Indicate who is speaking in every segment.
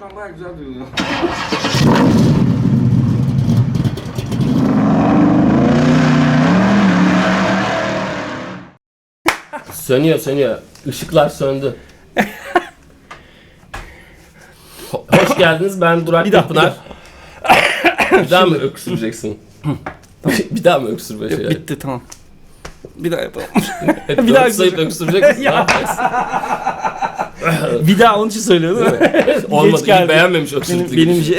Speaker 1: şu an bayağı güzel duyuluyor.
Speaker 2: Sönüyor sönüyor. Işıklar söndü. Ho- Hoş geldiniz. Ben Durak
Speaker 3: Bir daha,
Speaker 2: Pınar. Bir daha mı öksüreceksin? bir daha mı öksürme şey?
Speaker 3: Bitti tamam. Bir daha yapalım.
Speaker 2: Hep
Speaker 3: bir daha
Speaker 2: sayıp öksürecek misin?
Speaker 3: Ya.
Speaker 2: Ne yapacaksın?
Speaker 3: bir daha onun için söylüyor değil mi?
Speaker 2: Olmadı.
Speaker 3: geldi.
Speaker 2: beğenmemiş
Speaker 3: benim,
Speaker 2: öksürüklü
Speaker 3: benim
Speaker 2: girişi.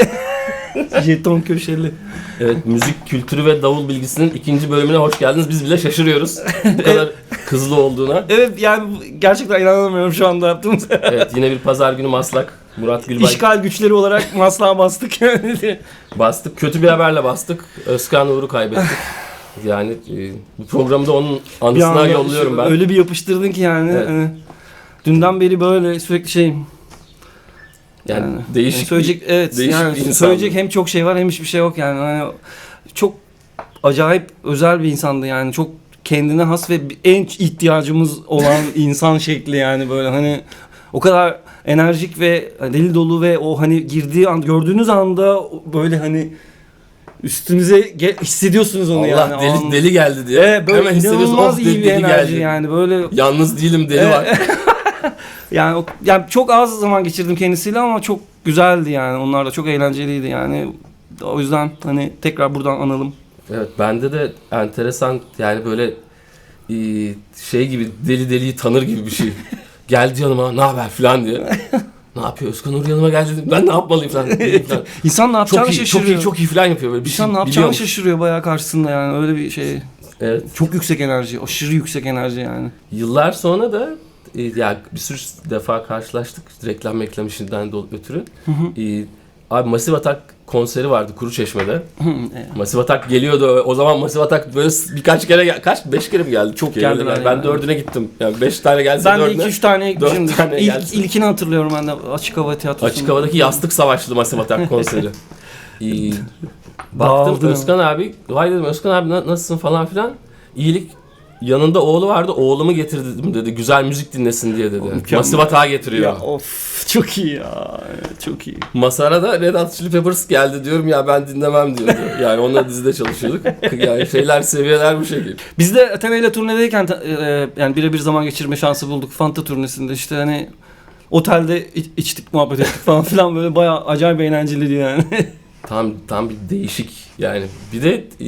Speaker 3: je- jeton köşeli.
Speaker 2: Evet, müzik kültürü ve davul bilgisinin ikinci bölümüne hoş geldiniz. Biz bile şaşırıyoruz. Bu kadar hızlı olduğuna.
Speaker 3: Evet yani gerçekten inanamıyorum şu anda yaptığımız.
Speaker 2: Evet, yine bir pazar günü Maslak. Murat Gülbay
Speaker 3: İşgal güçleri olarak maslağa bastık yani.
Speaker 2: bastık. Kötü bir haberle bastık. Özkan Uğur'u kaybettik. Yani e, bu programı da onun anısına yolluyorum ben.
Speaker 3: Öyle bir yapıştırdın ki yani.
Speaker 2: Evet.
Speaker 3: hani dünden beri böyle sürekli şey
Speaker 2: Yani,
Speaker 3: yani,
Speaker 2: değişik
Speaker 3: yani söyleyecek evet
Speaker 2: değişik
Speaker 3: yani
Speaker 2: bir
Speaker 3: söyleyecek hem çok şey var hem hiçbir şey yok yani. Hani çok acayip özel bir insandı yani. Çok kendine has ve en ihtiyacımız olan insan şekli yani böyle hani o kadar enerjik ve deli dolu ve o hani girdiği an gördüğünüz anda böyle hani üstünüze ge- hissediyorsunuz onu
Speaker 2: Allah
Speaker 3: yani.
Speaker 2: deli, deli geldi diye.
Speaker 3: Evet, böyle
Speaker 2: Hemen hissediyorsun,
Speaker 3: inanılmaz
Speaker 2: "Of,
Speaker 3: iyi bir
Speaker 2: deli
Speaker 3: enerji
Speaker 2: geldi."
Speaker 3: yani böyle
Speaker 2: Yalnız değilim deli var.
Speaker 3: Yani, o- yani çok az zaman geçirdim kendisiyle ama çok güzeldi yani. Onlar da çok eğlenceliydi yani. O yüzden hani tekrar buradan analım.
Speaker 2: Evet bende de enteresan yani böyle e, şey gibi deli deliyi tanır gibi bir şey. Geldi yanıma ne haber falan diye. ne yapıyor Özkan Uğur yanıma geldi dedim. Ben ne yapmalıyım falan. falan.
Speaker 3: İnsan ne yapacağını
Speaker 2: çok iyi, çok
Speaker 3: şaşırıyor.
Speaker 2: iyi, çok iyi falan yapıyor böyle bir
Speaker 3: İnsan
Speaker 2: şey
Speaker 3: ne yapacağını
Speaker 2: biliyormuş.
Speaker 3: şaşırıyor bayağı karşısında yani öyle bir şey.
Speaker 2: Evet.
Speaker 3: Çok yüksek enerji, aşırı yüksek enerji yani.
Speaker 2: Yıllar sonra da e, ya bir sürü defa karşılaştık reklam meklam işinden ötürü. E, abi Masif Atak konseri vardı Kuruçeşme'de.
Speaker 3: E,
Speaker 2: Masif Atak geliyordu. O zaman Masif Atak böyle birkaç kere kaç beş kere mi geldi? Çok
Speaker 3: Geldiler
Speaker 2: geldiler. Ben
Speaker 3: yani.
Speaker 2: dördüne gittim. Yani beş tane gelse
Speaker 3: ben de
Speaker 2: dördüne.
Speaker 3: 2-3 tane
Speaker 2: dört
Speaker 3: gitmişimdir.
Speaker 2: tane
Speaker 3: İlk,
Speaker 2: gelsin.
Speaker 3: ilkini hatırlıyorum ben de açık hava tiyatrosu.
Speaker 2: Açık havadaki yastık savaşlı Masif Atak konseri. İyi. Baktım
Speaker 3: Dağıldın
Speaker 2: Özkan abi. Vay dedim Özkan abi na- nasılsın falan filan. İyilik yanında oğlu vardı. Oğlumu getirdim dedi. Güzel müzik dinlesin diye dedi.
Speaker 3: Mükemmel.
Speaker 2: Masif Atak'a getiriyor.
Speaker 3: Ya of çok iyi ya. Çok iyi.
Speaker 2: Masara da Red Hot Chili Peppers geldi diyorum ya ben dinlemem diyordu. Yani onunla dizide çalışıyorduk. Yani şeyler seviyeler bu şekil.
Speaker 3: Biz de Athena ile turnedeyken e, yani birebir zaman geçirme şansı bulduk Fanta turnesinde işte hani otelde iç- içtik muhabbet ettik falan filan böyle bayağı acayip eğlenceliydi yani.
Speaker 2: Tam tam bir değişik yani. Bir de e,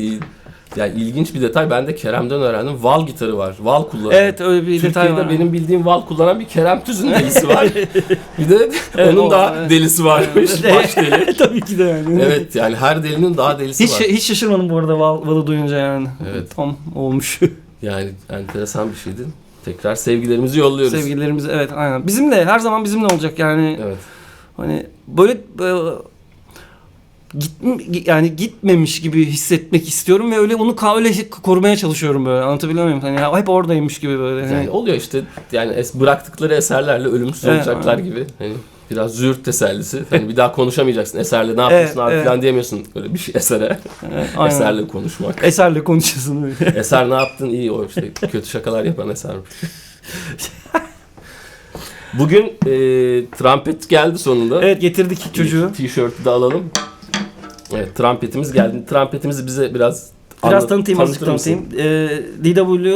Speaker 2: yani ilginç bir detay ben de Kerem'den öğrendim. Val gitarı var. Val kullanıyor.
Speaker 3: evet öyle bir detay
Speaker 2: Türkiye'de
Speaker 3: var.
Speaker 2: benim bildiğim Val kullanan bir Kerem Tüzün delisi var. bir de
Speaker 3: Evet,
Speaker 2: onun
Speaker 3: o,
Speaker 2: daha
Speaker 3: evet.
Speaker 2: delisi varmış. Baş deli.
Speaker 3: Tabii ki de yani.
Speaker 2: Evet yani her delinin daha delisi
Speaker 3: Hiç
Speaker 2: var.
Speaker 3: hiç şaşırmadım bu arada Val, Val'ı duyunca yani.
Speaker 2: Evet.
Speaker 3: Tam olmuş.
Speaker 2: Yani enteresan bir şeydi. Tekrar sevgilerimizi yolluyoruz.
Speaker 3: Sevgililerimiz evet aynen. Bizimle her zaman bizimle olacak yani.
Speaker 2: Evet.
Speaker 3: Hani böyle, böyle git yani gitmemiş gibi hissetmek istiyorum ve öyle onu öyle korumaya çalışıyorum böyle. Anlatabiliyor muyum? Hani hep oradaymış gibi böyle. Hani
Speaker 2: Yani oluyor işte yani es- bıraktıkları eserlerle ölümsüz
Speaker 3: Evet,
Speaker 2: olacaklar
Speaker 3: aynen.
Speaker 2: gibi. Hani biraz züğürt tesellisi. Hani bir daha konuşamayacaksın. Eserle ne yapıyorsun
Speaker 3: Evet,
Speaker 2: abi
Speaker 3: evet.
Speaker 2: falan diyemiyorsun. Böyle bir şey esere.
Speaker 3: Evet.
Speaker 2: Eserle konuşmak.
Speaker 3: Eserle öyle.
Speaker 2: Eser ne yaptın? İyi o işte kötü şakalar yapan eser. Bugün e, trompet geldi sonunda.
Speaker 3: evet getirdik çocuğu.
Speaker 2: T-shirt'ü de alalım. Evet trompetimiz geldi. Trompetimizi bize biraz
Speaker 3: Biraz tanıtayım azıcık tanıtayım. Ee, DW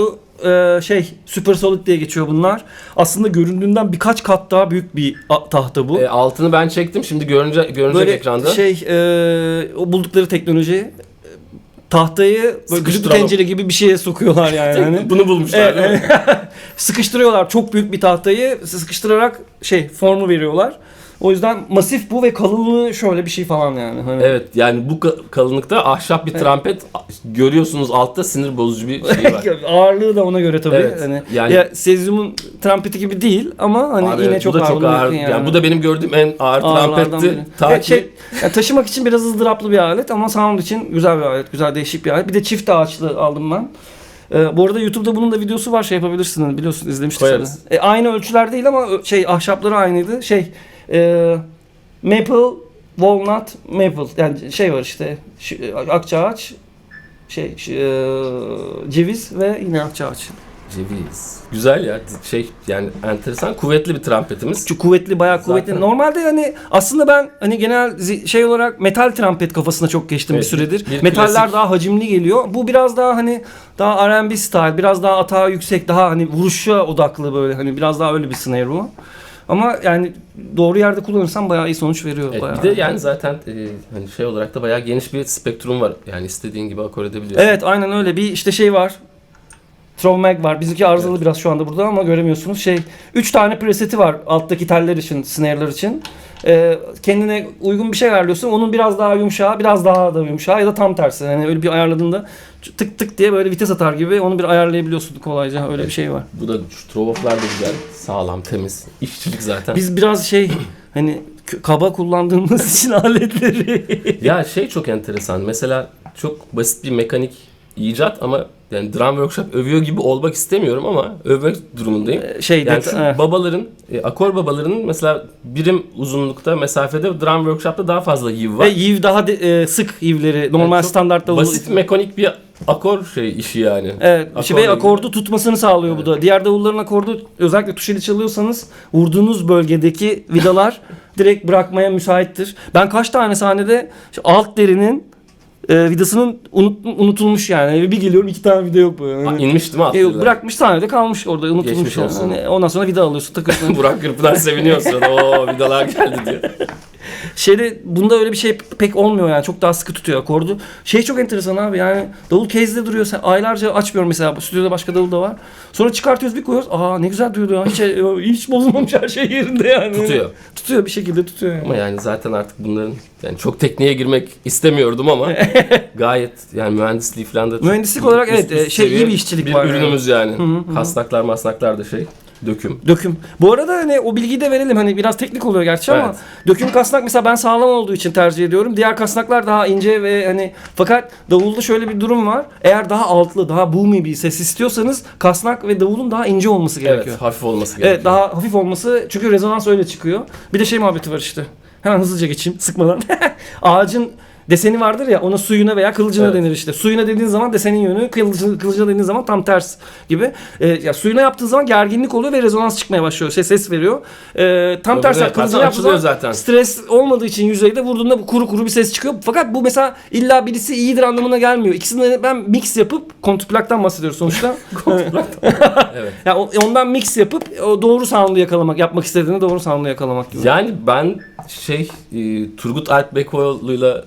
Speaker 3: e, şey Super Solid diye geçiyor bunlar. Aslında göründüğünden birkaç kat daha büyük bir a- tahta bu.
Speaker 2: E, altını ben çektim. Şimdi görünce görünecek
Speaker 3: böyle
Speaker 2: ekranda.
Speaker 3: şey e, o buldukları teknoloji e, tahtayı böyle düdüklü
Speaker 2: Sıkıştıralım.
Speaker 3: tencere gibi bir şeye sokuyorlar yani. hani.
Speaker 2: Bunu bulmuşlar değil mi?
Speaker 3: evet. Sıkıştırıyorlar çok büyük bir tahtayı sıkıştırarak şey formu veriyorlar. O yüzden masif bu ve kalınlığı şöyle bir şey falan yani. Hani.
Speaker 2: Evet yani bu ka- kalınlıkta ahşap bir
Speaker 3: Evet.
Speaker 2: trompet görüyorsunuz altta sinir bozucu bir şey var.
Speaker 3: Ağırlığı da ona göre tabii.
Speaker 2: Evet,
Speaker 3: Hani
Speaker 2: yani-
Speaker 3: ya Cesium'un trompeti gibi değil ama hani
Speaker 2: Abi
Speaker 3: yine
Speaker 2: evet,
Speaker 3: çok
Speaker 2: bu da çok ağır.
Speaker 3: yakın
Speaker 2: Yani. bu da benim gördüğüm en ağır trompetti. Ta
Speaker 3: Evet,
Speaker 2: ki
Speaker 3: şey, yani taşımak için biraz ızdıraplı bir alet ama sound için güzel bir alet. Güzel değişik bir alet. Bir de çift ağaçlı aldım ben. Ee, bu arada YouTube'da bunun da videosu var şey yapabilirsin hani biliyorsun izlemiştik
Speaker 2: Koyarız.
Speaker 3: E, aynı ölçüler değil ama şey ahşapları aynıydı. Şey e, maple, walnut, maple yani şey var işte şu, akçaağaç şey şu, e, ceviz ve yine akçaağaç.
Speaker 2: Ceviz. Güzel ya. Şey yani enteresan kuvvetli bir trompetimiz.
Speaker 3: Çok kuvvetli, bayağı kuvvetli.
Speaker 2: Zaten-
Speaker 3: Normalde hani aslında ben hani genel şey olarak metal trompet kafasına çok geçtim
Speaker 2: Evet,
Speaker 3: bir süredir.
Speaker 2: bir
Speaker 3: Metaller
Speaker 2: klasik.
Speaker 3: daha hacimli geliyor. Bu biraz daha hani daha R&B style, biraz daha atağı yüksek, daha hani vuruşa odaklı böyle hani biraz daha öyle bir snare bu. Ama yani doğru yerde kullanırsan bayağı iyi sonuç veriyor.
Speaker 2: Evet,
Speaker 3: bayağı.
Speaker 2: bir de yani zaten e, hani şey olarak da bayağı geniş bir spektrum var. Yani istediğin gibi akor edebiliyorsun.
Speaker 3: Evet aynen öyle. Bir işte şey var. Throwback var. Bizimki arızalı biraz şu anda burada ama göremiyorsunuz. Şey, üç tane preseti var alttaki teller için, snare'lar için. Ee, kendine uygun bir şey ayarlıyorsun. Onun biraz daha yumuşağı, biraz daha da yumuşağı ya da tam tersi. Yani öyle bir ayarladığında tık tık diye böyle vites atar gibi onu bir ayarlayabiliyorsun kolayca. Öyle bir şey var.
Speaker 2: Bu da trovoflar da güzel. Sağlam, temiz. İşçilik zaten.
Speaker 3: Biz biraz şey hani kaba kullandığımız için aletleri.
Speaker 2: Ya şey çok enteresan. Mesela çok basit bir mekanik icat ama yani drum workshop övüyor gibi olmak istemiyorum ama övmek durumundayım.
Speaker 3: şey
Speaker 2: Yani şu babaların, e, akor babalarının mesela birim uzunlukta, mesafede drum workshop'ta daha fazla yiv var.
Speaker 3: Ve yiv daha de- e, sık yivleri. Normal
Speaker 2: Yani
Speaker 3: standartta
Speaker 2: Basit mekanik bir akor şey işi yani.
Speaker 3: Evet,
Speaker 2: Akor
Speaker 3: ve
Speaker 2: değil.
Speaker 3: akordu tutmasını sağlıyor bu da. Diğer davulların akordu özellikle tuşeli çalıyorsanız vurduğunuz bölgedeki vidalar direkt bırakmaya müsaittir. Ben kaç tane sahnede alt derinin e, vidasının unut- unutulmuş yani. Bir geliyorum iki tane vida yok böyle.
Speaker 2: Ha, inmiş değil mi
Speaker 3: E,
Speaker 2: atlılar?
Speaker 3: bırakmış sahnede kalmış orada unutulmuş.
Speaker 2: Geçmiş olsun.
Speaker 3: Hani Ondan sonra vida alıyorsun takıyorsun.
Speaker 2: Burak Kırpınar seviniyor sırada. Oo vidalar geldi diyor.
Speaker 3: Şeyde bunda öyle bir şey pek olmuyor yani. Çok daha sıkı tutuyor akordu. Şey çok enteresan abi yani davul case'de duruyor. Sen aylarca açmıyorum mesela. Stüdyoda başka davul da var. Sonra çıkartıyoruz bir koyuyoruz. Aa ne güzel duyuluyor. Hiç, hiç bozulmamış her şey yerinde yani.
Speaker 2: Tutuyor.
Speaker 3: Tutuyor bir şekilde tutuyor yani.
Speaker 2: Ama yani zaten artık bunların yani çok tekniğe girmek istemiyordum ama gayet yani mühendisliği falan da
Speaker 3: Mühendislik olarak
Speaker 2: üst-
Speaker 3: evet,
Speaker 2: üst
Speaker 3: e, şey, iyi bir işçilik
Speaker 2: bir
Speaker 3: var yani.
Speaker 2: ürünümüz yani.
Speaker 3: Hı hı, hı.
Speaker 2: Kasnaklar masnaklar da şey döküm.
Speaker 3: Döküm. Bu arada hani o bilgiyi de verelim. Hani biraz teknik oluyor gerçi ama
Speaker 2: Evet.
Speaker 3: döküm kasnak mesela ben sağlam olduğu için tercih ediyorum. Diğer kasnaklar daha ince ve hani fakat davulda şöyle bir durum var. Eğer daha altlı, daha boomy bir ses istiyorsanız kasnak ve davulun daha ince olması gerekiyor.
Speaker 2: Evet hafif olması gerekiyor.
Speaker 3: Evet daha hafif olması çünkü rezonans öyle çıkıyor. Bir de şey muhabbeti var işte. Hemen hızlıca geçeyim sıkmadan. Ağacın deseni vardır ya ona suyuna veya kılıcına
Speaker 2: Evet.
Speaker 3: denir işte. Suyuna dediğin zaman desenin yönü, kılıcına, kılıcına dediğin zaman tam ters gibi. Ee, ya suyuna yaptığın zaman gerginlik oluyor ve rezonans çıkmaya başlıyor. Şey, ses veriyor. Ee, tam tersi
Speaker 2: evet,
Speaker 3: kılıcına
Speaker 2: açılıyor
Speaker 3: zaman
Speaker 2: zaten.
Speaker 3: stres olmadığı için yüzeyde vurduğunda bu kuru kuru bir ses çıkıyor. Fakat bu mesela illa birisi iyidir anlamına gelmiyor. İkisini ben mix yapıp kontrplaktan bahsediyoruz sonuçta.
Speaker 2: Evet.
Speaker 3: Ya o- ondan mix yapıp o doğru sound'u yakalamak, yapmak istediğini doğru sound'u yakalamak gibi.
Speaker 2: Yani ben şey e, Turgut Alp Bekoğlu'yla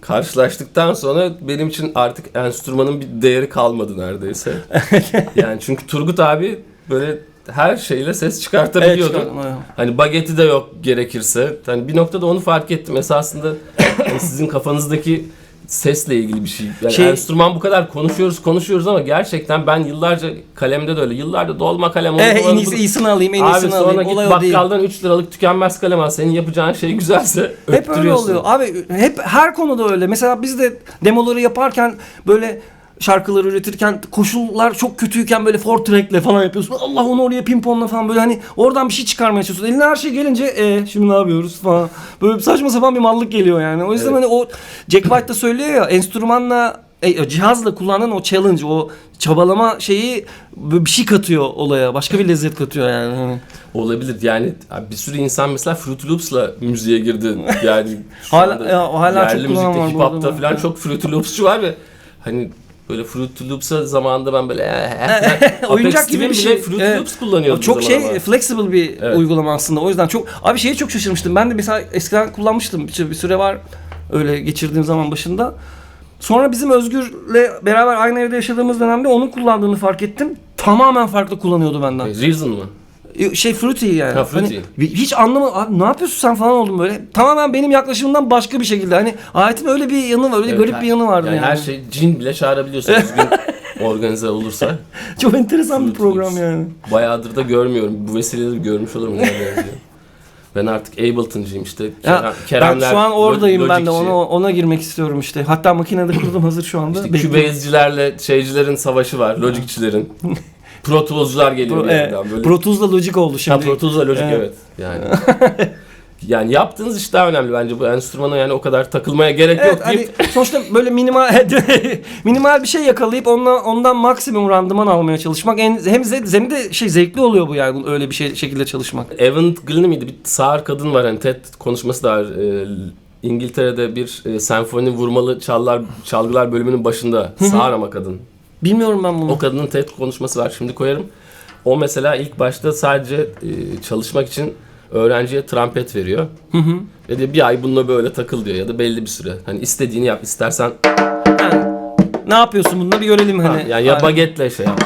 Speaker 2: karşılaştıktan sonra benim için artık enstrümanın bir değeri kalmadı neredeyse. yani çünkü Turgut abi böyle her şeyle ses çıkartabiliyordu.
Speaker 3: evet.
Speaker 2: Hani bageti de yok gerekirse. Hani bir noktada onu fark ettim. Esasında hani sizin kafanızdaki sesle ilgili bir şey. Yani
Speaker 3: Şey-
Speaker 2: enstrüman bu kadar konuşuyoruz konuşuyoruz ama gerçekten ben yıllarca kalemde de öyle. Yıllarca dolma kalem.
Speaker 3: Eh, en
Speaker 2: oldu,
Speaker 3: iyisi,
Speaker 2: bu-
Speaker 3: iyisini alayım, en
Speaker 2: Abi
Speaker 3: iyisini
Speaker 2: sonra
Speaker 3: alayım.
Speaker 2: git
Speaker 3: Olay o değil.
Speaker 2: bakkaldan 3 liralık tükenmez kalem al. Senin yapacağın şey güzelse
Speaker 3: Hep öyle oluyor. Abi hep her konuda öyle. Mesela biz de demoları yaparken böyle şarkıları üretirken koşullar çok kötüyken böyle four track'le falan yapıyorsun. Allah onu oraya pimponla falan böyle hani oradan bir şey çıkarmaya çalışıyorsun. Eline her şey gelince e şimdi ne yapıyoruz falan. Böyle saçma sapan bir mallık geliyor yani. O yüzden
Speaker 2: Evet.
Speaker 3: hani o Jack White da söylüyor ya enstrümanla e, cihazla kullanılan o challenge, o çabalama şeyi bir şey katıyor olaya. Başka bir lezzet katıyor yani. Hani.
Speaker 2: Olabilir yani bir sürü insan mesela Fruity Loops'la müziğe girdi. Yani
Speaker 3: Hala- ya, hala çok
Speaker 2: yerli
Speaker 3: kullanan
Speaker 2: müzikte hip hop'ta falan çok Fruity Loops'çu var ve hani böyle Fruity Loops'a zamanında ben böyle eh,
Speaker 3: Oyuncak gibi bir şey.
Speaker 2: Fruity
Speaker 3: Evet.
Speaker 2: Loops kullanıyordum.
Speaker 3: Çok
Speaker 2: o
Speaker 3: şey
Speaker 2: zaman ama.
Speaker 3: flexible bir
Speaker 2: Evet.
Speaker 3: uygulama aslında. O yüzden çok abi şeye çok şaşırmıştım. Ben de mesela eskiden kullanmıştım. Bir, bir süre var öyle geçirdiğim zaman başında. Sonra bizim Özgür'le beraber aynı evde yaşadığımız dönemde onun kullandığını fark ettim. Tamamen farklı kullanıyordu benden.
Speaker 2: Reason mı?
Speaker 3: Şey Fruity yani.
Speaker 2: Ha, Fruity.
Speaker 3: Hani hiç anlamadım. Abi ne yapıyorsun sen falan oldum böyle. Tamamen benim yaklaşımımdan başka bir şekilde. Hani aletin öyle bir yanı var. Öyle
Speaker 2: Evet,
Speaker 3: garip
Speaker 2: her-
Speaker 3: bir yanı vardı yani.
Speaker 2: Her şey cin bile çağırabiliyorsun organize olursa.
Speaker 3: Çok enteresan bir program yani.
Speaker 2: Bayağıdır da görmüyorum. Bu vesileyle görmüş olurum. Ben artık Ableton'cıyım işte.
Speaker 3: Ya,
Speaker 2: Kerem,
Speaker 3: ben
Speaker 2: Keremler,
Speaker 3: şu an oradayım ben de ona ona girmek istiyorum işte. Hatta makinede kurdum hazır şu anda.
Speaker 2: İşte. Cubase'cilerle şeycilerin savaşı var. Logic'çilerin. Pro Tools'cular geliyor
Speaker 3: Pro,
Speaker 2: bir
Speaker 3: e,
Speaker 2: yerden böyle.
Speaker 3: Pro Tools'la Logic oldu
Speaker 2: Ha,
Speaker 3: şimdi.
Speaker 2: Pro Tools'la Logic
Speaker 3: Evet.
Speaker 2: evet. Yani. yani yaptığınız iş daha önemli bence bu enstrümana yani o kadar takılmaya gerek
Speaker 3: Evet
Speaker 2: yok
Speaker 3: hani
Speaker 2: deyip
Speaker 3: sonuçta böyle minimal minimal bir şey yakalayıp ondan ondan maksimum randıman almaya çalışmak en hem ze- hem de şey zevkli oluyor bu yani öyle bir şey şekilde çalışmak.
Speaker 2: Evan Glenn miydi? Bir sağır kadın var hani TED konuşması da var. Ee, İngiltere'de bir e, senfoni vurmalı çallar çalgılar bölümünün başında sağır ama kadın.
Speaker 3: Bilmiyorum ben bunu.
Speaker 2: O kadının TED konuşması var şimdi koyarım. O mesela ilk başta sadece e, çalışmak için öğrenciye trompet veriyor. Ve diyor bir ay bununla böyle takıl diyor ya da belli bir süre. Hani istediğini yap istersen
Speaker 3: Yani, ne yapıyorsun bunda bir görelim hani.
Speaker 2: yani ya bagetle şey yap.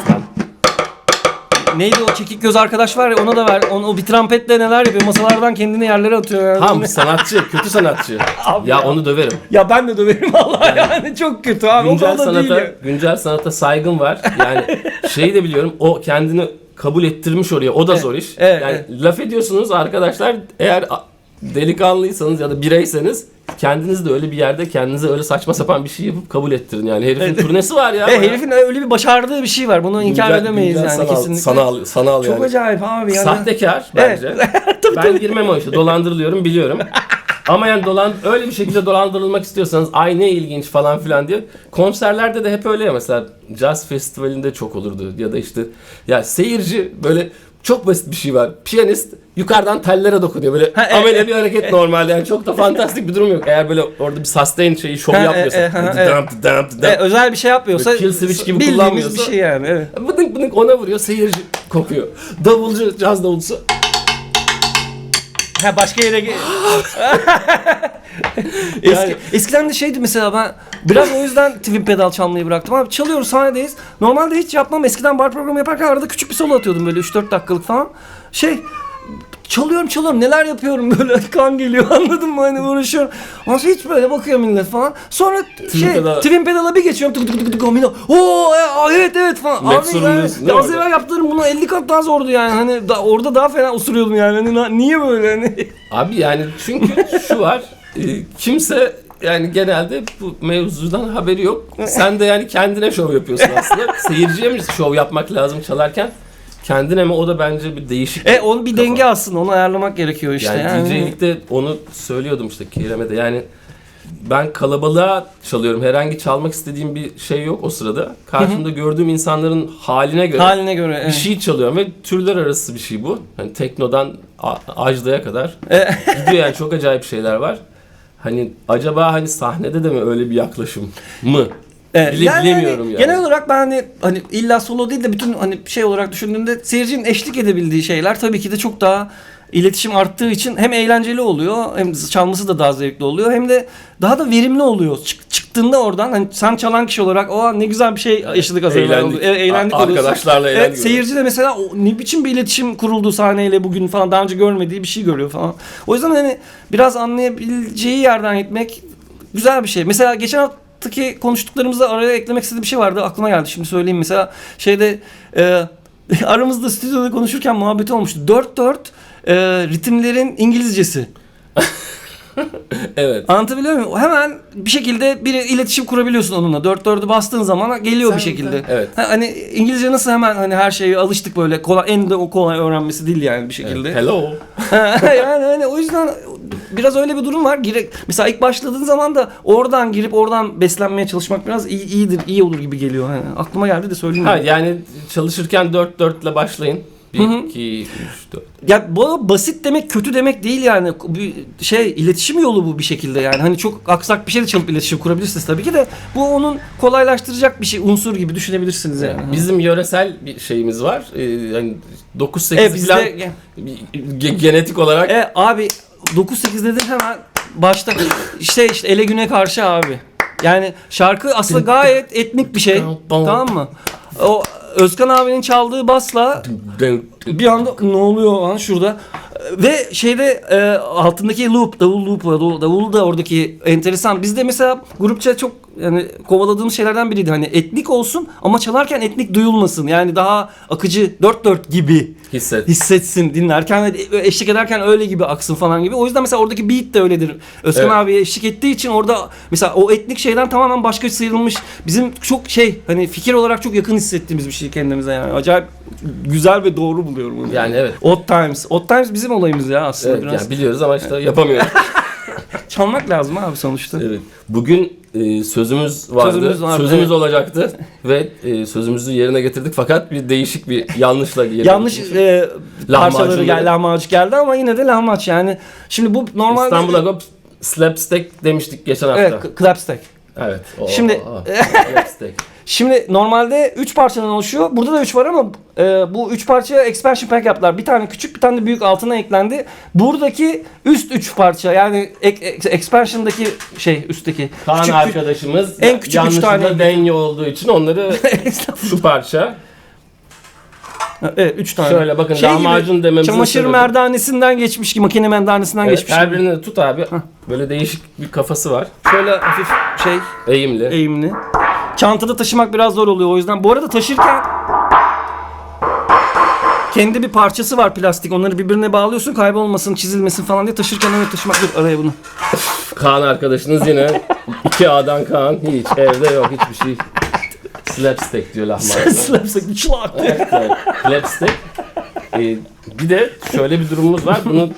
Speaker 3: Neydi o çekik göz arkadaş var ya ona da ver. Onu, o bir trampetle neler yapıyor. Masalardan kendini yerlere atıyor. Yani.
Speaker 2: Tam sanatçı, kötü sanatçı.
Speaker 3: Abi
Speaker 2: ya
Speaker 3: ya.
Speaker 2: onu döverim.
Speaker 3: Ya ben de döverim vallahi yani, çok kötü abi.
Speaker 2: güncel
Speaker 3: o değil.
Speaker 2: sanata
Speaker 3: ya.
Speaker 2: güncel sanata saygım var. Yani şeyi de biliyorum. O kendini kabul ettirmiş oraya. O da zor iş.
Speaker 3: evet,
Speaker 2: yani laf ediyorsunuz arkadaşlar. Eğer delikanlıysanız ya da bireyseniz kendiniz de öyle bir yerde kendinize öyle saçma sapan bir şey yapıp kabul ettirin. Yani herifin
Speaker 3: Evet.
Speaker 2: turnesi var ya.
Speaker 3: E, herifin öyle bir başardığı bir şey var. Bunu inkar
Speaker 2: Güncel-
Speaker 3: edemeyiz
Speaker 2: güncel
Speaker 3: yani
Speaker 2: sanal,
Speaker 3: kesinlikle.
Speaker 2: Sanal, sanal
Speaker 3: Çok
Speaker 2: yani.
Speaker 3: acayip abi yani.
Speaker 2: Sahtekar bence. ben girmem o işe. Dolandırılıyorum biliyorum. Ama yani dolan öyle bir şekilde dolandırılmak istiyorsanız ay ne ilginç falan filan diye. Konserlerde de hep öyle ya mesela Jazz Festivali'nde çok olurdu ya da işte ya seyirci böyle çok basit bir şey var. Piyanist yukarıdan tellere dokunuyor böyle
Speaker 3: Ha, e,
Speaker 2: amele
Speaker 3: e,
Speaker 2: bir hareket normalde yani çok da fantastik bir durum yok. Eğer böyle orada bir sustain şeyi şov
Speaker 3: Ha, e,
Speaker 2: yapmıyorsa.
Speaker 3: e, ha,
Speaker 2: dıdam,
Speaker 3: evet.
Speaker 2: dıdam, dıdam.
Speaker 3: E, özel bir şey yapmıyorsa
Speaker 2: kill switch gibi kullanmıyorsa-
Speaker 3: bir şey yani. Evet.
Speaker 2: Bıdık bıdık ona vuruyor seyirci kopuyor. Davulcu, caz davulcusu
Speaker 3: Ha başka yere Eski, eskiden de şeydi mesela ben biraz o yüzden twin pedal çalmayı bıraktım abi. Çalıyoruz sahnedeyiz. Normalde hiç yapmam. Eskiden bar programı yaparken arada küçük bir solo atıyordum böyle 3-4 dakikalık falan. Şey çalıyorum çalıyorum neler yapıyorum böyle kan geliyor anladın mı hani uğraşıyorum. Ondan sonra hiç böyle bakıyor millet falan. Sonra şey
Speaker 2: pedal-
Speaker 3: twin pedala bir geçiyorum tık tık tık tık amino. Oo e, evet evet falan.
Speaker 2: Max
Speaker 3: Abi yani,
Speaker 2: sorumluyorsun, değil
Speaker 3: az evvel yaptığım bunu 50 kat daha zordu yani. Hani da, orada daha fena osuruyordum yani. Hani, na- niye böyle hani?
Speaker 2: Abi yani çünkü şu var. e, kimse yani genelde bu mevzudan haberi yok. Sen de yani kendine şov yapıyorsun aslında. Seyirciye mi şov yapmak lazım çalarken? Kendine mi o da bence bir değişik.
Speaker 3: E onun bir
Speaker 2: kafa.
Speaker 3: denge aslında onu ayarlamak gerekiyor işte.
Speaker 2: Yani,
Speaker 3: Yani,
Speaker 2: DJ'likte onu söylüyordum işte Kerem'e de yani ben kalabalığa çalıyorum. Herhangi çalmak istediğim bir şey yok o sırada. Karşımda gördüğüm insanların haline göre
Speaker 3: haline göre.
Speaker 2: bir
Speaker 3: evet.
Speaker 2: şey çalıyorum ve türler arası bir şey bu. Hani teknodan ajdaya kadar
Speaker 3: E,
Speaker 2: gidiyor yani çok acayip şeyler var. Hani acaba hani sahnede de mi öyle bir yaklaşım mı?
Speaker 3: Evet,
Speaker 2: Bile-
Speaker 3: yani
Speaker 2: bilemiyorum
Speaker 3: hani
Speaker 2: yani.
Speaker 3: Genel olarak ben hani, hani illa solo değil de bütün hani şey olarak düşündüğümde seyircinin eşlik edebildiği şeyler tabii ki de çok daha iletişim arttığı için hem eğlenceli oluyor hem çalması da daha zevkli oluyor hem de daha da verimli oluyor. Çık, çıktığında oradan hani sen çalan kişi olarak o ne güzel bir şey yaşadık az evvel
Speaker 2: Eğlendik.
Speaker 3: E, eğlendik
Speaker 2: A- arkadaşlarla eğlendik.
Speaker 3: Evet, seyirci de mesela o, ne biçim bir iletişim kuruldu sahneyle bugün falan daha önce görmediği bir şey görüyor falan. O yüzden hani biraz anlayabileceği yerden gitmek güzel bir şey. Mesela geçen haftaki konuştuklarımızda araya eklemek istediğim bir şey vardı. Aklıma geldi. Şimdi söyleyeyim. Mesela şeyde e, aramızda stüdyoda konuşurken muhabbeti olmuştu. 4-4 e, ritimlerin İngilizcesi.
Speaker 2: Evet.
Speaker 3: Anlatabiliyor muyum? Hemen bir şekilde bir iletişim kurabiliyorsun onunla. 4-4'ü bastığın zaman geliyor
Speaker 2: Sen
Speaker 3: bir şekilde.
Speaker 2: de- evet.
Speaker 3: Ha, hani İngilizce nasıl hemen hani her şeye alıştık böyle kolay en de o kolay öğrenmesi değil yani bir şekilde.
Speaker 2: Hello.
Speaker 3: yani hani o yüzden biraz öyle bir durum var. Gire, mesela ilk başladığın zaman da oradan girip oradan beslenmeye çalışmak biraz iyi, iyidir, iyi olur gibi geliyor. Hani aklıma geldi de söyleyeyim.
Speaker 2: Ha yani çalışırken 4 4 ile başlayın. 1
Speaker 3: Hı hı.
Speaker 2: 2 3 4.
Speaker 3: Ya bu basit demek kötü demek değil yani. Bir şey iletişim yolu bu bir şekilde yani. Hani çok aksak bir şey de çalıp iletişim kurabilirsiniz tabii ki de bu onun kolaylaştıracak bir şey unsur gibi düşünebilirsiniz yani.
Speaker 2: Bizim yöresel bir şeyimiz var. Ee, yani 9 8
Speaker 3: Evet bizde
Speaker 2: falan ge- genetik olarak
Speaker 3: E abi 9-8 dedin hemen başta işte işte ele güne karşı abi. Yani şarkı aslında gayet etnik bir şey. tamam mı? O Özkan abinin çaldığı basla bir anda ne oluyor lan şurada? Ve şeyde e, altındaki loop, davul loop, davul, davul da oradaki enteresan. Bizde mesela grupça çok yani kovaladığımız şeylerden biriydi. Hani etnik olsun ama çalarken etnik duyulmasın. Yani daha akıcı dört dört gibi
Speaker 2: Hisset.
Speaker 3: hissetsin dinlerken eşlik ederken öyle gibi aksın falan gibi. O yüzden mesela oradaki beat de öyledir. Özkan
Speaker 2: Evet.
Speaker 3: abiye eşlik ettiği için orada mesela o etnik şeyden tamamen başka sıyrılmış. Bizim çok şey hani fikir olarak çok yakın hissettiğimiz bir şey kendimize yani. Acayip güzel ve doğru buluyorum onu.
Speaker 2: Yani evet.
Speaker 3: Odd Times. Odd Times bizim olayımız ya aslında
Speaker 2: Evet,
Speaker 3: biraz.
Speaker 2: yani biliyoruz ama işte yapamıyoruz.
Speaker 3: Çalmak lazım abi sonuçta.
Speaker 2: evet. Bugün e, sözümüz vardı.
Speaker 3: Sözümüz
Speaker 2: Sözümüz,
Speaker 3: vardı, evet.
Speaker 2: olacaktı ve e, sözümüzü yerine getirdik fakat bir değişik bir yanlışla yerine
Speaker 3: Yanlış e, parçaları geldi, lahmacun geldi ama yine de lahmaç yani. Şimdi bu normalde...
Speaker 2: İstanbul'a go slapstick demiştik geçen hafta.
Speaker 3: Evet, clapstack.
Speaker 2: Evet. o-
Speaker 3: Şimdi-
Speaker 2: o- slapstick.
Speaker 3: Şimdi normalde 3 parçadan oluşuyor. Burada da 3 var ama e, bu 3 parçaya expansion pack yaptılar. Bir tane küçük bir tane de büyük altına eklendi. Buradaki üst 3 parça yani ek, ek- expansion'daki şey üstteki.
Speaker 2: Kaan
Speaker 3: küçük-
Speaker 2: arkadaşımız
Speaker 3: en küçük üç
Speaker 2: yanlışlıkla
Speaker 3: tane-
Speaker 2: denyo olduğu için onları şu parça.
Speaker 3: Evet 3 tane.
Speaker 2: Şöyle bakın
Speaker 3: Şey gibi,
Speaker 2: lahmacun dememizin
Speaker 3: Çamaşır
Speaker 2: sebebi-
Speaker 3: merdanesinden geçmiş gibi makine merdanesinden
Speaker 2: Evet,
Speaker 3: geçmiş.
Speaker 2: her birini tut abi. Böyle değişik bir kafası var.
Speaker 3: Şöyle hafif şey
Speaker 2: Eğimli.
Speaker 3: eğimli. Çantada taşımak biraz zor oluyor o yüzden. Bu arada taşırken kendi bir parçası var plastik. Onları birbirine bağlıyorsun kaybolmasın, çizilmesin falan diye taşırken öyle taşımak dur araya bunu.
Speaker 2: Kaan arkadaşınız yine iki A'dan Kaan hiç evde yok hiçbir şey. Slapstick diyor lahmacun.
Speaker 3: Slapstick çılak.
Speaker 2: Evet, evet. Slapstick. Ee, bir de şöyle bir durumumuz var. Bunu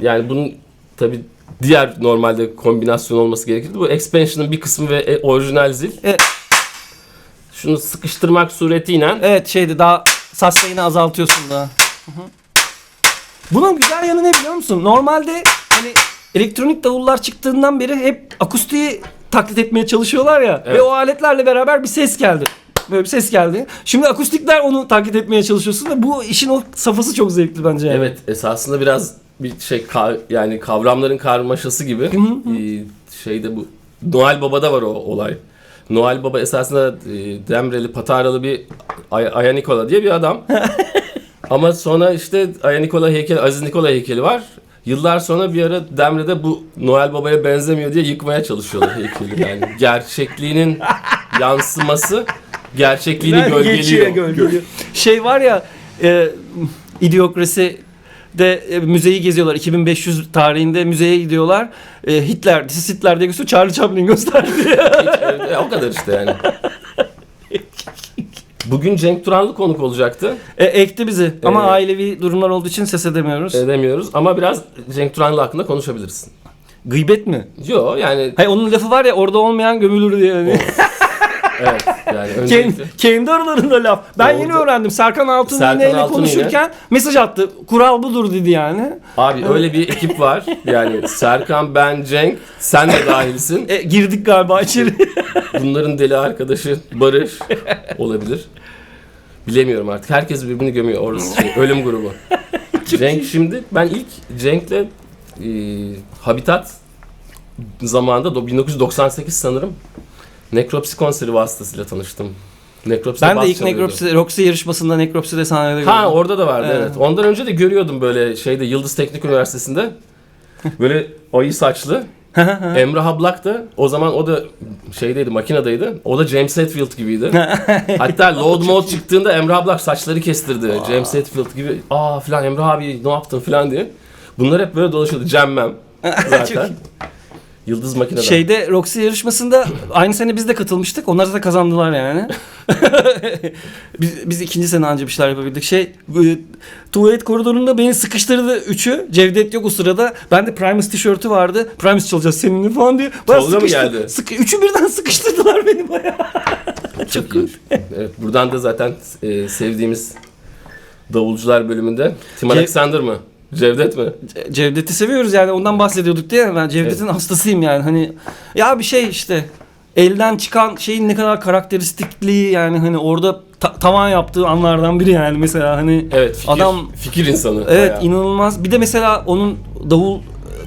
Speaker 2: yani bunun tabi diğer normalde kombinasyon olması gerekirdi. Bu expansion'ın bir kısmı ve e, orijinal zil.
Speaker 3: Evet.
Speaker 2: Şunu sıkıştırmak suretiyle
Speaker 3: Evet şeydi daha sustain'i azaltıyorsun daha. Bunun güzel yanı ne biliyor musun? Normalde hani elektronik davullar çıktığından beri hep akustiği taklit etmeye çalışıyorlar ya.
Speaker 2: Evet.
Speaker 3: Ve o aletlerle beraber bir ses geldi. Böyle bir ses geldi. Şimdi akustikler onu taklit etmeye çalışıyorsun da bu işin o safhası çok zevkli bence. yani.
Speaker 2: Evet esasında biraz bir şey ka- yani kavramların karmaşası gibi Ee, şeyde bu Noel Baba'da var o olay. Noel Baba esasında e, Demreli Pataralı bir Ay- Aya Nikola diye bir adam. Ama sonra işte Aya Nikola heykeli, Aziz Nikola heykeli var. Yıllar sonra bir ara Demre'de bu Noel Baba'ya benzemiyor diye yıkmaya çalışıyorlar heykeli. Yani gerçekliğinin yansıması gerçekliğini
Speaker 3: Ben
Speaker 2: gölgeliyor.
Speaker 3: geçiyor, gölgeliyor. Şey var ya e, idiokrasi de e, müzeyi geziyorlar. 2500 tarihinde müzeye gidiyorlar. E, Hitler, is Hitler diye gösteriyor. Charlie Chaplin gösterdi.
Speaker 2: E, o kadar işte yani. Bugün Cenk Turanlı konuk olacaktı.
Speaker 3: e, ekti bizi. Ama
Speaker 2: Ee,
Speaker 3: ailevi durumlar olduğu için ses edemiyoruz.
Speaker 2: Edemiyoruz ama biraz Cenk Turanlı hakkında konuşabilirsin.
Speaker 3: Gıybet mi?
Speaker 2: Yo yani
Speaker 3: Hayır onun lafı var ya orada olmayan gömülür diye. Yani.
Speaker 2: Evet yani
Speaker 3: kendi,
Speaker 2: öncelikle
Speaker 3: kendi aralarında laf. Ben
Speaker 2: Doğru.
Speaker 3: yeni öğrendim. Serkan Altun
Speaker 2: Serkan
Speaker 3: ile
Speaker 2: Altun
Speaker 3: konuşurken mesaj attı. Kural budur dedi yani.
Speaker 2: abi öyle bir ekip var. Yani Serkan, ben, Cenk, sen de dahilsin.
Speaker 3: E, girdik galiba içeri.
Speaker 2: Bunların deli arkadaşı Barış olabilir. Bilemiyorum artık. Herkes birbirini gömüyor orası şey, ölüm grubu. Cenk şimdi ben ilk Cenk'le e, Habitat zamanında do- 1998 sanırım Nekropsi konseri vasıtasıyla tanıştım. Nekropsi'de
Speaker 3: ben de ilk. Necropsy, Roxy yarışmasında Necropsy'de sahnede gördüm.
Speaker 2: Ha orada da vardı
Speaker 3: Evet.
Speaker 2: evet. Ondan önce de görüyordum böyle şeyde Yıldız Teknik Üniversitesi'nde. Böyle ayı saçlı. Emre Hablak da o zaman o da şeydeydi makinedeydi. O da James Hetfield gibiydi. Hatta Load Mode çıktığında Emre Hablak saçları kestirdi. James Hetfield gibi. Aa filan Emre abi ne yaptın filan diye. Bunlar hep böyle dolaşıyordu. Cemmem zaten. Yıldız makinede.
Speaker 3: Şeyde Roxy yarışmasında aynı sene biz de katılmıştık. Onlar da kazandılar yani. biz, biz ikinci sene anca bir şeyler yapabildik. Şey e, tuvalet koridorunda beni sıkıştırdı üçü. Cevdet yok o sırada. Ben de Primus tişörtü vardı. Primus çalacağız seninle falan diye. Bayağı
Speaker 2: Tolga mı
Speaker 3: sıkıştı-
Speaker 2: geldi?
Speaker 3: Sıkı, üçü birden sıkıştırdılar beni bayağı.
Speaker 2: Çok iyi. Evet, buradan da zaten e, sevdiğimiz davulcular bölümünde Tim Alexander mı? Cevdet mi?
Speaker 3: Ce- Cevdet'i seviyoruz yani ondan bahsediyorduk diye ben Cevdet'in hastasıyım yani hani ya bir şey işte elden çıkan şeyin ne kadar karakteristikliği yani hani orada ta- tavan yaptığı anlardan biri yani mesela hani
Speaker 2: Evet fikir,
Speaker 3: Adam-
Speaker 2: fikir insanı.
Speaker 3: evet
Speaker 2: bayağı.
Speaker 3: inanılmaz bir de mesela onun davul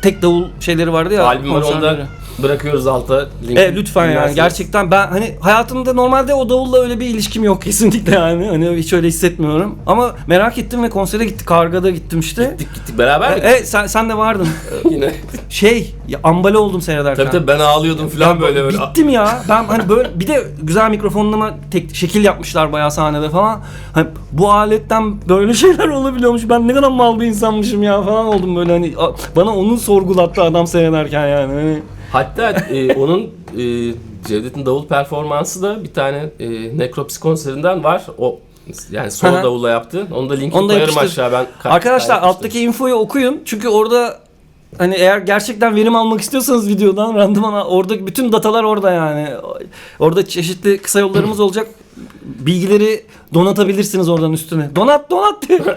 Speaker 3: tek davul şeyleri vardı ya
Speaker 2: Albüm var onda. Bırakıyoruz alta linki.
Speaker 3: Evet lütfen yani gerçekten ben hani hayatımda normalde o davulla öyle bir ilişkim yok kesinlikle yani. Hani hiç öyle hissetmiyorum. Ama merak ettim ve konsere gittik. Karga'da gittim işte.
Speaker 2: Gittik gittik beraber mi?
Speaker 3: Evet sen, sen de vardın.
Speaker 2: Yine.
Speaker 3: Şey ya, ambale oldum seyrederken.
Speaker 2: Tabii tabii ben ağlıyordum falan
Speaker 3: Ya
Speaker 2: böyle böyle.
Speaker 3: Bittim ya. Ben hani böyle bir de güzel mikrofonlama tek şekil yapmışlar bayağı sahnede falan. Hani bu aletten böyle şeyler olabiliyormuş. Ben ne kadar mal bir insanmışım ya falan oldum böyle hani bana onu sorgulattı adam seyrederken yani. Hani
Speaker 2: Hatta e, onun e, Cevdet'in davul performansı da bir tane e, Necropsy konserinden var. O yani solo
Speaker 3: hı.
Speaker 2: davulla yaptı. Onu da linkini
Speaker 3: Onu da
Speaker 2: koyarım
Speaker 3: yapıştır.
Speaker 2: aşağı ben.
Speaker 3: Arkadaşlar alttaki infoyu okuyun. Çünkü orada hani eğer gerçekten verim almak istiyorsanız videodan randıman orada bütün datalar orada yani. Orada çeşitli kısa yollarımız olacak. Bilgileri donatabilirsiniz oradan üstüne. Donat donat diye.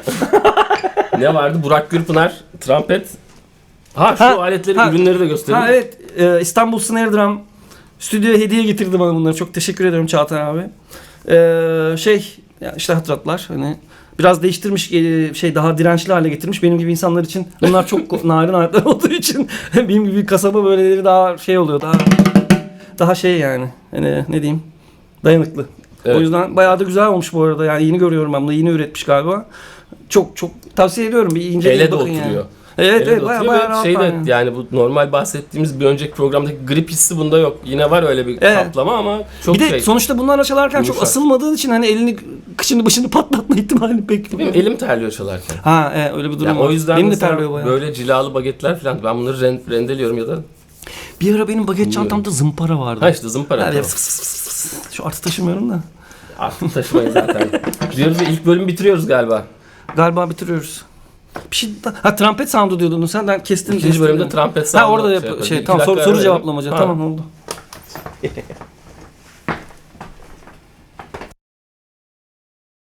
Speaker 2: Ne vardı? Burak Gürpınar, trompet. Ha şu
Speaker 3: Ha,
Speaker 2: aletlerin
Speaker 3: ha.
Speaker 2: ürünleri de göstereyim.
Speaker 3: ha evet e, İstanbul Snare Drum stüdyoya hediye getirdi bana bunları. Çok teşekkür ederim Çağatay abi. E, şey ya işte hatırlatlar hani biraz değiştirmiş e, şey daha dirençli hale getirmiş benim gibi insanlar için. Bunlar çok narin aletler olduğu için benim gibi kasaba böyleleri daha şey oluyor daha daha şey yani hani ne diyeyim dayanıklı.
Speaker 2: Evet.
Speaker 3: O yüzden bayağı da güzel olmuş bu arada. Yani yeni görüyorum ben bunu. Yeni üretmiş galiba. Çok çok tavsiye ediyorum. Bir inceleyin
Speaker 2: Ele de
Speaker 3: bakın
Speaker 2: oturuyor.
Speaker 3: Yani. Evet evet bayağı bayağı
Speaker 2: şey de
Speaker 3: yani.
Speaker 2: yani bu normal bahsettiğimiz bir önceki programdaki grip hissi bunda yok. Yine var öyle bir
Speaker 3: Evet.
Speaker 2: kaplama ama çok
Speaker 3: bir de
Speaker 2: şey.
Speaker 3: sonuçta bunlar çalarken çok asılmadığın için hani elini kıçını başını patlatma ihtimali pek
Speaker 2: Benim elim terliyor çalarken.
Speaker 3: Ha evet öyle bir durum
Speaker 2: Yani
Speaker 3: var.
Speaker 2: o yüzden
Speaker 3: benim de terliyor bayağı.
Speaker 2: böyle cilalı bagetler falan ben bunları ren- rendeliyorum ya da
Speaker 3: Bir ara benim baget
Speaker 2: Bilmiyorum.
Speaker 3: çantamda zımpara vardı.
Speaker 2: ha işte zımpara.
Speaker 3: Böyle
Speaker 2: tamam.
Speaker 3: fıs fıs fıs fıs. Şu artık taşımıyorum da.
Speaker 2: Artık taşımayın zaten. Diyoruz ilk bölümü bitiriyoruz galiba.
Speaker 3: Galiba bitiriyoruz. Bir şey. Ha trompet sound'u diyordun sen. Ben kestin.
Speaker 2: İkinci bölümde trompet
Speaker 3: Ha
Speaker 2: sound'u
Speaker 3: orada
Speaker 2: şey
Speaker 3: yap şey
Speaker 2: İki
Speaker 3: tamam soru, soru cevaplamaca tamam oldu.